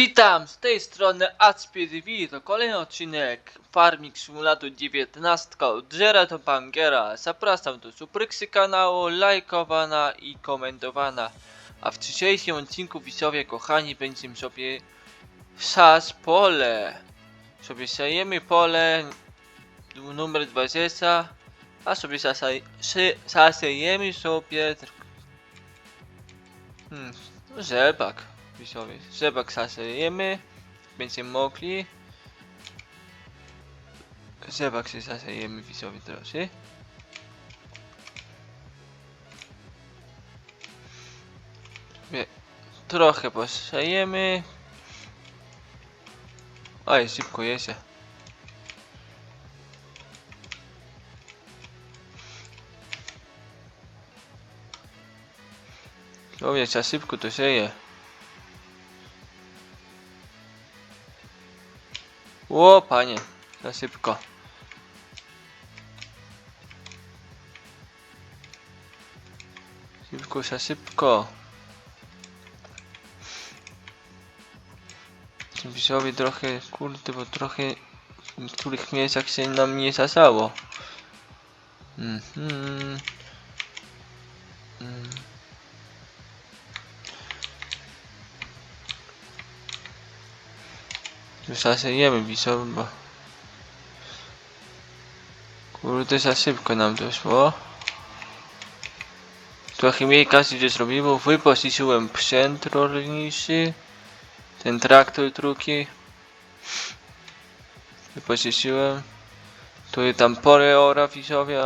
Witam, z tej strony Acpirivi, to kolejny odcinek Farming Simulator 19 od Gerarda Bangera. Zapraszam do subskrypcji kanału, lajkowana i komentowana. A w dzisiejszym odcinku widzowie kochani będziemy sobie sas pole. Sobie siejemy pole numer 20, a sobie zasaj- sy- zasiejemy sobie hmm, rzepak επεισόδιο. Σε έπαξα σε είμαι, πίνσε μόκλι. Σε έπαξε σα σε είμαι επεισόδιο τώρα, σε. Τρώχε πως σα είμαι. Α, εσύ που κοιέσαι. Όμως, σας το σέγε. O, panie, za szybko. Szybko, za szybko. Widzowie trochę, kurde, bo trochę w niektórych miejscach się nam nie zasało. Mhm. Mm. Już zasejemy widzowie, bo... Kurde, za szybko nam to szło. Trochę mniej kasy gdzie zrobiło. Wypożyczyłem sprzęt rolniczy. Ten traktor drugi. Wypożyczyłem. Tu i tam porę ora widzowie.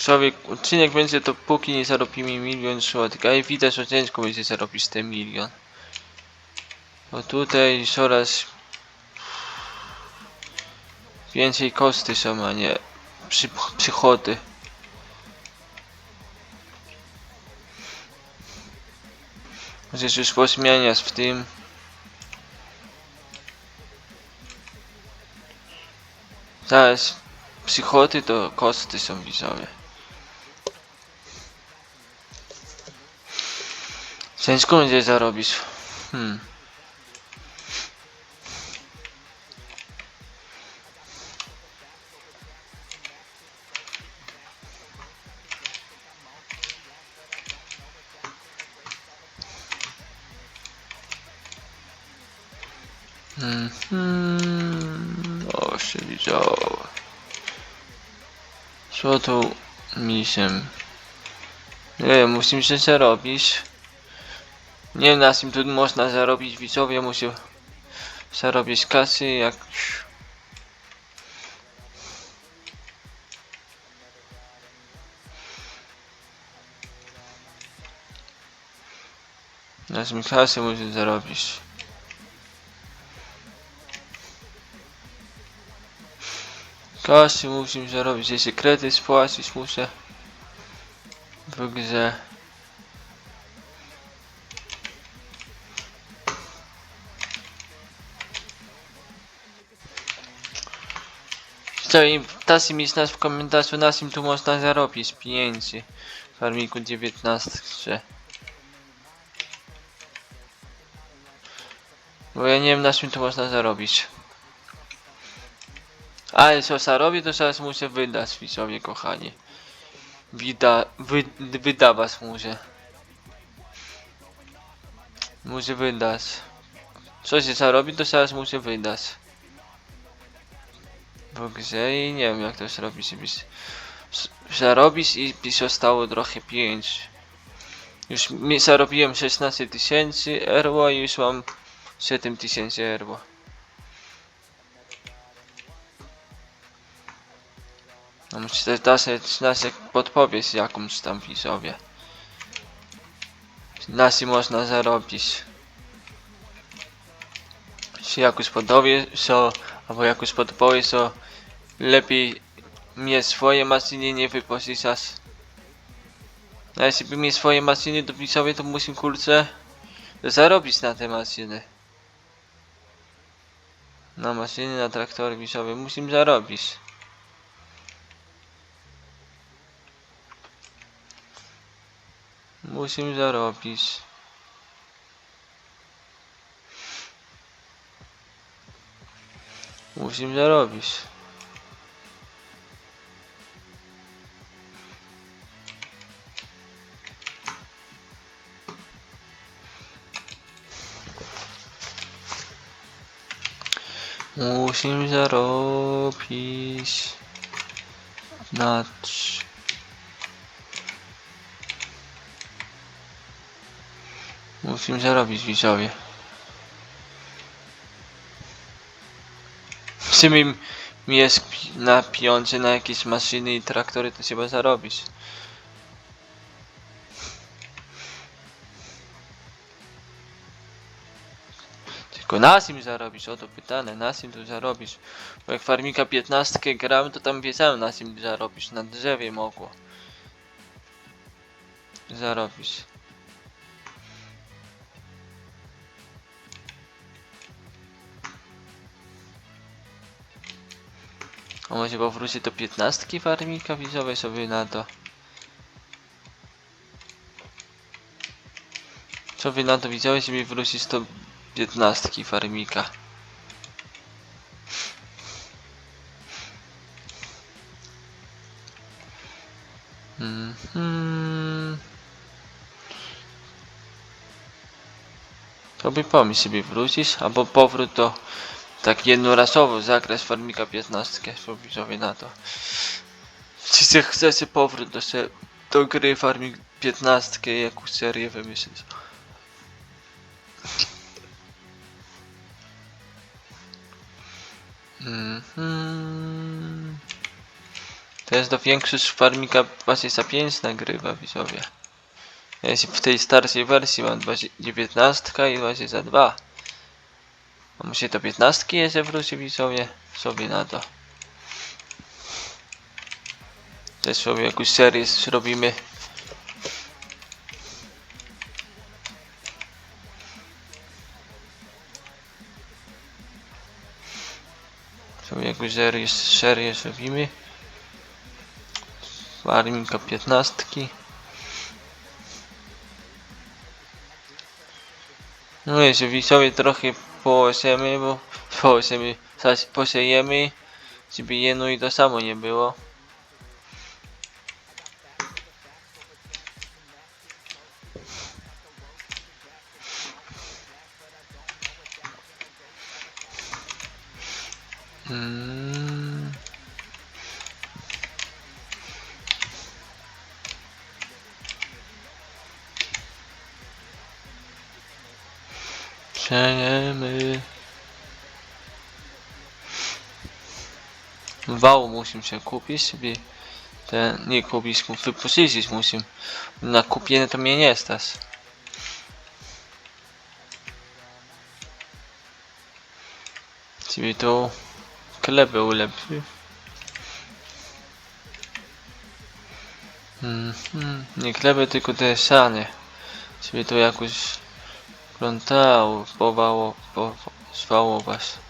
Sobie odcinek będzie to póki nie zarobimy milion złotych, a i widać, że ciężko będzie zarobić ten milion. Bo tutaj coraz więcej koszty są, a nie przy, przychody. Możesz już pozmieniać w tym. Teraz przychody to koszty są widzowie. Ciężko będzie zarobić. Hmm. Mhm. O, się widziało. Co tu misiem? Nie wiem, musimy się zarobić. Nie na czym tu można zarobić widzowie, muszę zarobić kasy jak... Na czym kasy muszę zarobić. Kasy musimy zarobić, jeszcze kredyt spłacić muszę. W grze. Co i tacy mi nas w komentarzu na czym tu można zarobić pieniędzy w farmiku 19 że Bo ja nie wiem na czym tu można zarobić. Ale co zarobię to zaraz muszę wydać widzowie kochani. Wida, wy, wydawać muszę. Muszę wydać. Co się zarobi to zaraz muszę wydać w grze i nie wiem jak to zrobić, zarobić i zostało trochę pieniędzy. Już mi zarobiłem 16 tysięcy erło i już mam 7 tysięcy erło. No nas jak podpowiedź jakąś tam widzowie. Na czym można zarobić. Jeśli jakoś podobie, co albo jakoś podpowiedź, co lepiej mieć swoje maszyny nie wypożyczać. A jeśli by mieć swoje maszyny do widzowie, to musimy kurczę zarobić na te maszyny. Na maszyny, na traktory wiszowe. Musimy zarobić. Musimy zarobić. Musimy zarobić. Musimy zarobić na trz- Musimy zarobić widzowie. Mi mi jest na na jakieś maszyny i traktory to trzeba zarobić. Tylko na sim zarobisz, o to pytane, na sim tu zarobisz. Bo jak farmika 15 gramy, to tam wiedziałem na sim zarobisz, na drzewie mogło. Zarobić. A może powróci do 15 farmika widzowej sobie na to. Co wy na to widziałeś, żeby wrócić do 15 farmika? Mhm. To by pomysł sobie wrócić, albo powrót do tak jednorazowo zakres farmika 15 są na to. Wszyscy chcecie powrót do, se do gry farmik 15 jaką serię wymyślić. Mm -hmm. To jest do większość farmika 25 nagrywa widzowie. Ja się w tej starszej wersji mam 19 i 22. Musi do 15 jeszcze wróci widzowie sobie na to. Też sobie jakąś serię zrobimy. Sobie jakąś serię, serię zrobimy. Farminka 15. No i sobie trochę poosiemy, bo poosiemy, zaś posiejemy, żeby jedno i to samo nie było. Wał musimy się kupić, żeby ten, nie kupić, mu wypożyczyć musimy. Na kupienie to mnie nie stać. Żeby to kleby ulepszy. Mhm, nie kleby, tylko te sianie. Żeby to jakoś plątało, powało, po, zwałować. Mm.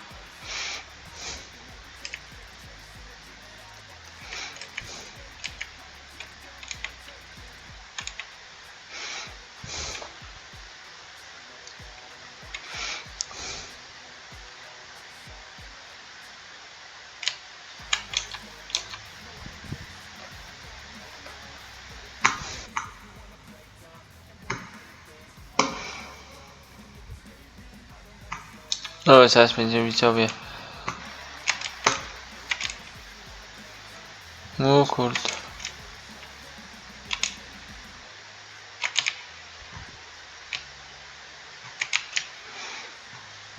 Dobra, zaraz będziemy widzowie. No kurde.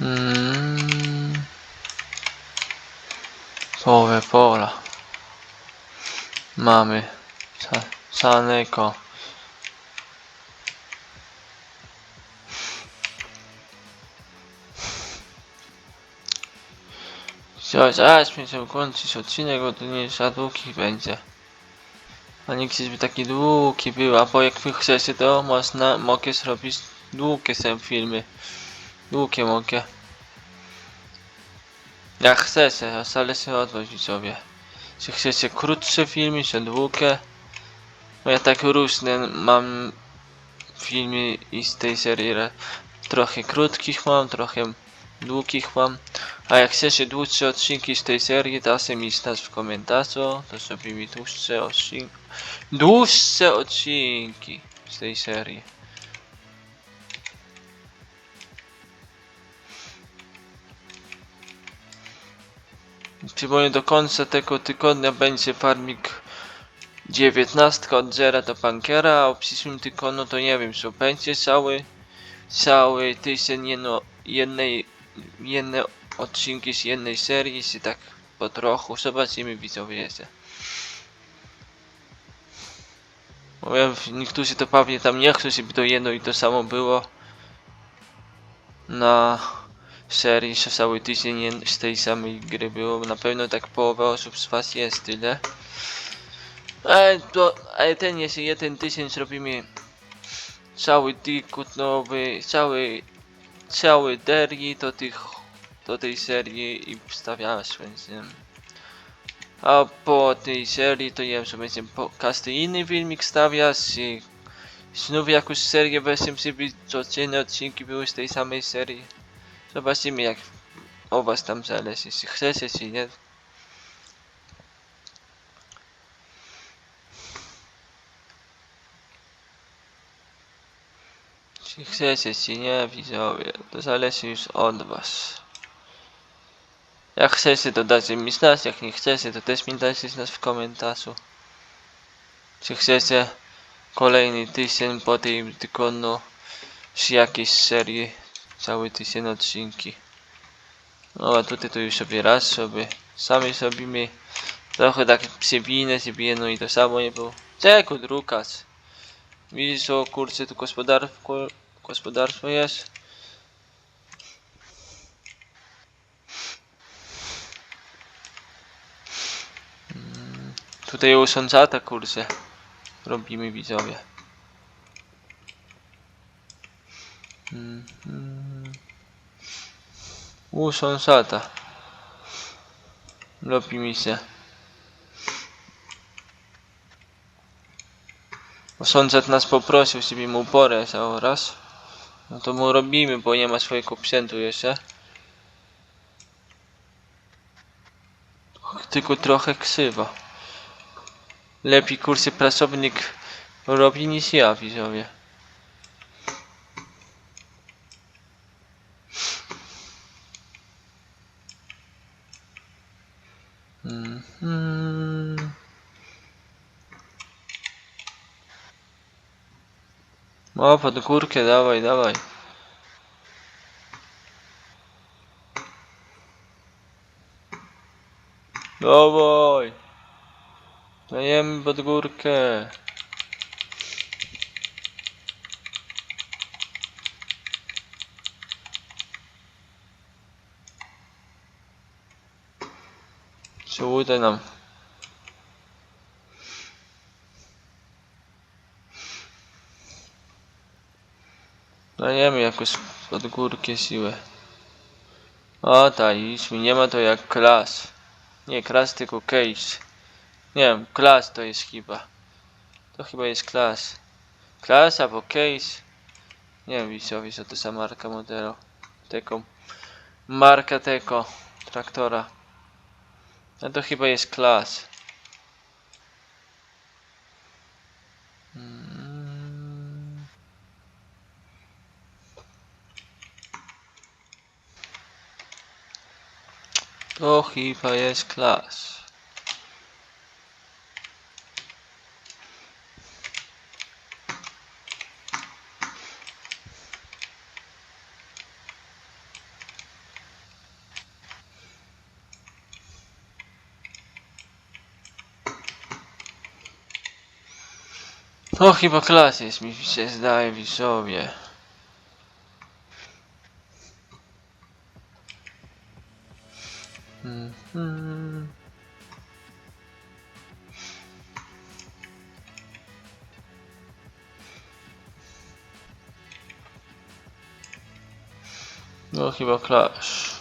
Mm. Pola. Mamy Sa Saneko. Co, zaraz mi się kończyć odcinek, bo to nie za długi będzie. A nie chcę, żeby taki długi był, a bo jak wy chcecie, to można, mogę zrobić długie są filmy. Długie mogę. Jak chcecie, a zależy od was widzowie. Czy chcecie krótsze filmy, czy długie? Bo ja tak różne mam filmy i z tej serii trochę krótkich mam, trochę długich mam. A jak chcecie dłuższe odcinki z tej serii, dajcie mi znać w komentarzu, to zrobimy dłuższe odcinki. Dłuższe odcinki z tej serii. Przypomnę, do końca tego tygodnia będzie farmik 19 od Zera do Pankera, a w przyszłym tygodniu to nie wiem co będzie cały cały tydzień jednej jedne odcinki z jednej serii, czy tak po trochu, zobaczymy widzowie jeszcze. Bo ja, niektórzy to pewnie tam nie chcą, żeby to jedno i to samo było na serii, że cały tydzień z tej samej gry było. Na pewno tak połowa osób z was jest tyle. Ale, to, ale ten jest jeden tydzień zrobimy cały tikut nowy, cały cały dergi do tych do tej serii i nie wiem. A po tej serii to nie wiem, że będzie każdy inny filmik stawiać i znów jakąś serię weźmy, żeby codzienne odcinki były z tej samej serii. Zobaczymy jak o was tam zależy, czy chcecie czy nie. Czy chcecie czy nie widzowie, to zależy już od was. Jak chcecie to dajcie mi znać, jak nie chcecie to też mi dajcie znać w komentarzu. Czy chcecie kolejny tydzień po tym tygodniu z jakiejś serii, cały tydzień odcinki. No a tutaj to już sobie raz sobie sami zrobimy. Trochę tak przewinę, żeby jedno i to samo nie było. Czego drukać? Widzisz o kurczę tu gospodarstwo, gospodarstwo jest? Mm, Tutaj usądzata kurczę. Robimy widzowie. Mhm. Usądzata. Robimy się. Sądzat nas poprosił, żeby mu porę zaraz. No to mu robimy, bo nie ma swojego sprzętu jeszcze. Tylko trochę ksywa. Lepiej kursy pracownik robi niż ja, widzowie. Mhm. O, pod górkę, dawaj, dawaj. Dawaj. Dajemy pod górkę. Uda nam. Dajemy jakoś pod górkę siłę. O, daliśmy. Nie ma to jak klas. Nie klas, tylko case. Nie wiem, klas to jest chyba. To chyba jest klas. Klas albo case. Nie wiem, widzowie, co to za marka modelu. Tego. Marka tego traktora. No to chyba jest klas. To chyba jest klas. To chyba klas jest, mi się zdaje, widzowie. Mhm. No chyba Clash.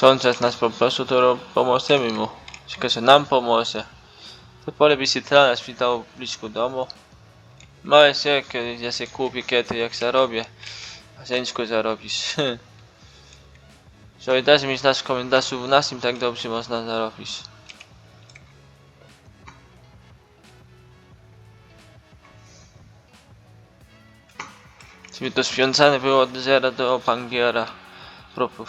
Że nas po prostu to pomożemy mu. Tylko, że nam pomoże. To pole by się teraz szpitało blisko domu. Małe się, kiedy ja się kupię, kiedy jak zarobię. Ciężko zarobisz. Że dasz mi nasz komentarzu w naszym tak dobrze można zarobić. Czyli to związane było od zera do Pangiera. Propos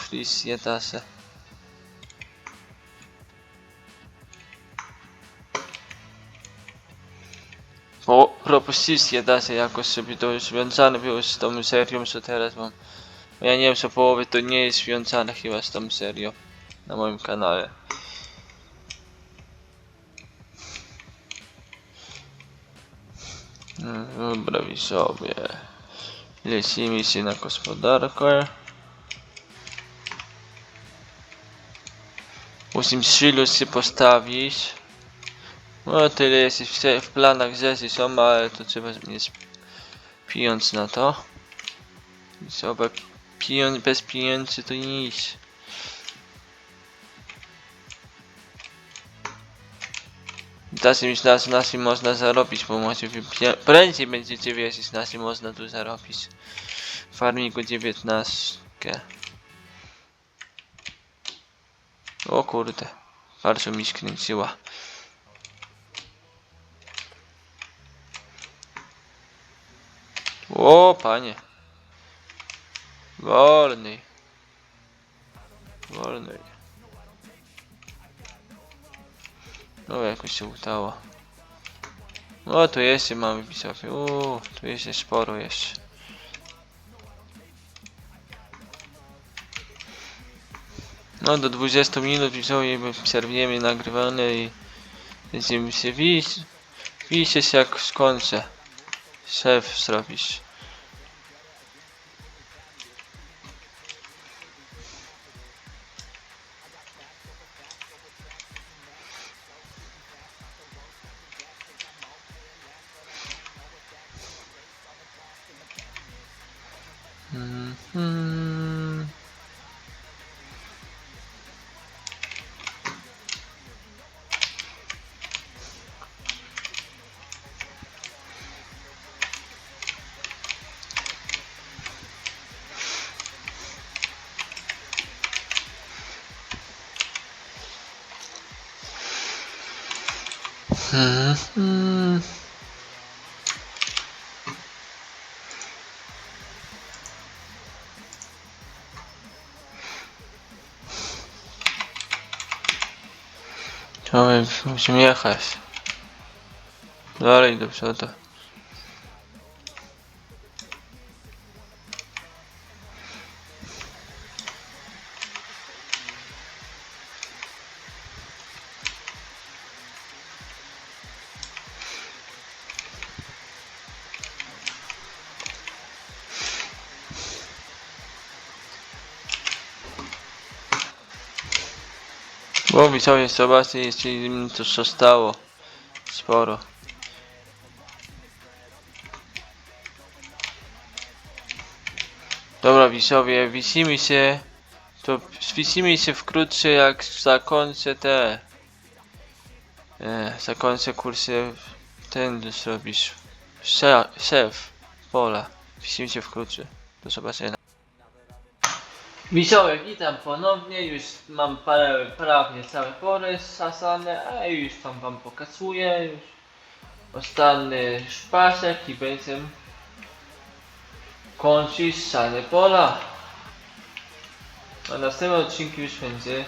jedase. Po propos jedase jakoś sobie to związane było z tą serią, co teraz mam. Bo Ja nie wiem, co połowy to nie jest związane chyba z tą serią na moim kanale. No, Dobra, sobie. Lecimy się na gospodarkę. Musimy szylus się postawić. No tyle jest w, w planach rzeczy są, ale to trzeba mieć pieniądz na to. Trzeba pieniądz bez pieniędzy to nic. Czasem już na naszym można zarobić, bo wypie- prędzej będziecie wiedzieć na czym można tu zarobić. W farmingu 19. O kurde, bardzo mi skręciła. O panie. Wolny. Wolny. No jakoś się udało. O tu jeszcze mamy widzowie. Uuu, tu jeszcze sporo jeszcze. No do 20 minut widzowie przerwiemy nagrywane i będziemy się widzieć. Widzicie się jak skończę. Szef zrobisz. Mhm. Chciałem musimy jechać. Dalej do przodu. Bo widzowie zobaczcie, jeszcze im to zostało. Sporo. Dobra widzowie, widzimy się. To widzimy się wkrótce jak zakończę te. E, zakończę kursy ten zrobisz. Szef, pola. Widzimy się wkrótce. Do zobaczenia. Widzowie, witam ponownie, już mam parę prawie całe pory zasane, a już tam wam pokazuję, już ostatni szpasek i będę kończyć sane pola. A następny odcinek już będzie,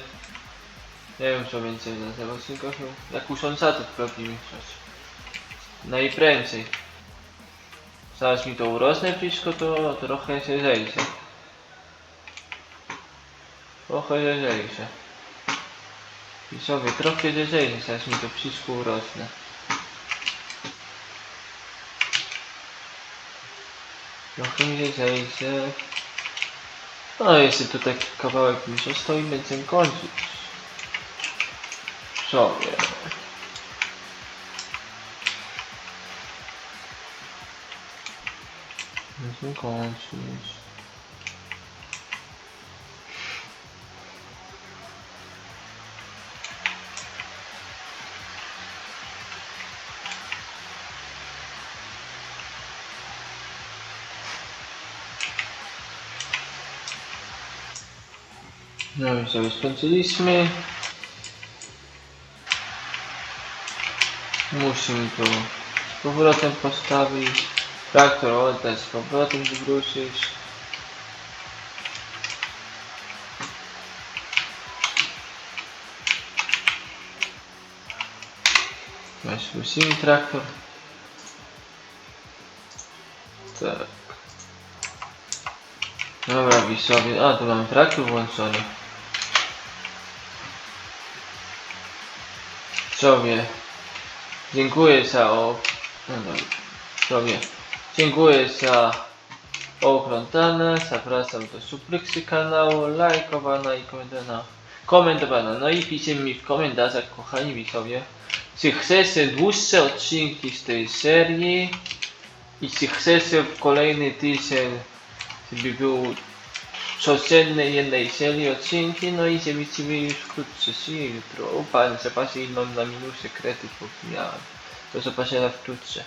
nie wiem co będzie na następnym odcinku, jak usądza to robimy coś. Najprędzej. Zaraz mi to urosnę blisko, to trochę się zejdzie. Trochę się. I trochę lżej, zaraz mi to wszystko urosnę. Trochę mi lżej, że... No jeszcze tu taki kawałek mi został i będziemy kończyć. Sobie. Będziemy kończyć. No i sobie skończyliśmy. Musimy tu z powrotem postawić. Traktor oddać, z powrotem wywrócić. Weź wrócimy traktor. Tak. Dobra, widzowie. A, tu mamy traktor włączony. Widzowie. Dziękuję za o... No dobra. Widzowie. Dziękuję za oglądane. Zapraszam do subskrypcji kanału, lajkowana i komentowana. Komentowana. No i piszcie mi w komentarzach, kochani widzowie, czy chcecie dłuższe odcinki z tej serii i czy chcecie w kolejny tydzień, żeby był codziennie jednej serii odcinki, no i ci już wkrótce, czyli jutro. Upa, zobaczcie ile mam na minusie kredyt, bo miałem. Do zobaczenia wkrótce.